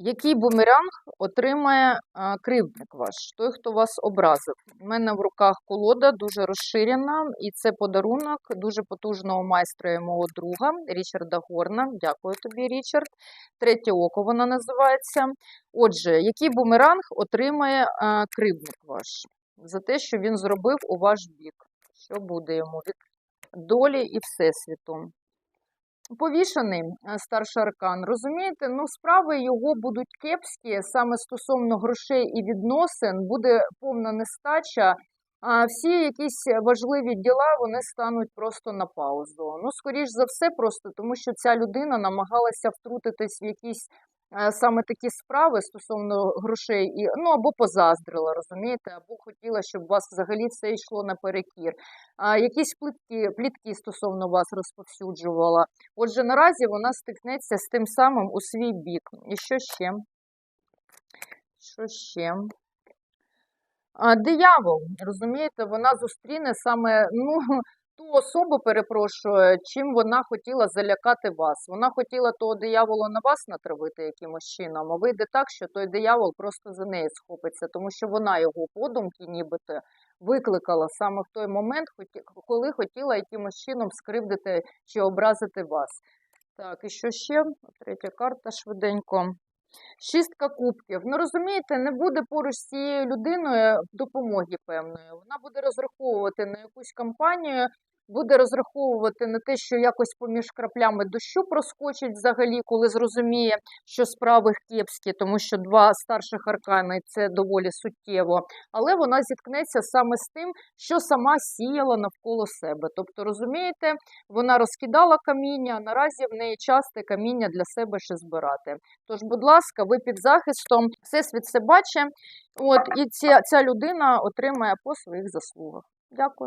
Який бумеранг отримає кривдник ваш, той, хто вас образив? У мене в руках колода дуже розширена, і це подарунок дуже потужного майстра і мого друга Річарда Горна. Дякую тобі, Річард. Третє око вона називається. Отже, який бумеранг отримає кривдник ваш за те, що він зробив у ваш бік? Що буде йому від долі і всесвіту? Повішений е, старший аркан, розумієте, ну справи його будуть кепські саме стосовно грошей і відносин, буде повна нестача. А всі якісь важливі діла вони стануть просто на паузу. Ну, скоріш за все, просто тому що ця людина намагалася втрутитись в якісь саме такі справи стосовно грошей, і ну або позаздрила, розумієте, або хотіла, щоб у вас взагалі все йшло наперекір. А, якісь плітки, плітки стосовно вас розповсюджувала. Отже, наразі вона стикнеться з тим самим у свій бік. І що ще? Що ще? А, диявол, розумієте, вона зустріне саме ну, особу, перепрошую, чим вона хотіла залякати вас. Вона хотіла того диявола на вас натравити якимось чином, а вийде так, що той диявол просто за неї схопиться, тому що вона його подумки нібито викликала саме в той момент, коли хотіла якимось чином скривдити чи образити вас. Так, і що ще? Третя карта швиденько. Шістка кубків. Ну розумієте, не буде поруч з цією людиною допомоги певної. Вона буде розраховувати на якусь кампанію, буде розраховувати на те, що якось поміж краплями дощу проскочить взагалі, коли зрозуміє, що справи кепські, тому що два старших аркани це доволі суттєво. Але вона зіткнеться саме з тим, що сама сіяла навколо себе. Тобто, розумієте, вона розкидала каміння, а наразі в неї час те каміння для себе ще збирати. Тож, будь ласка, ви під захистом, всесвіт все бачить. І ця, ця людина отримає по своїх заслугах. Дякую.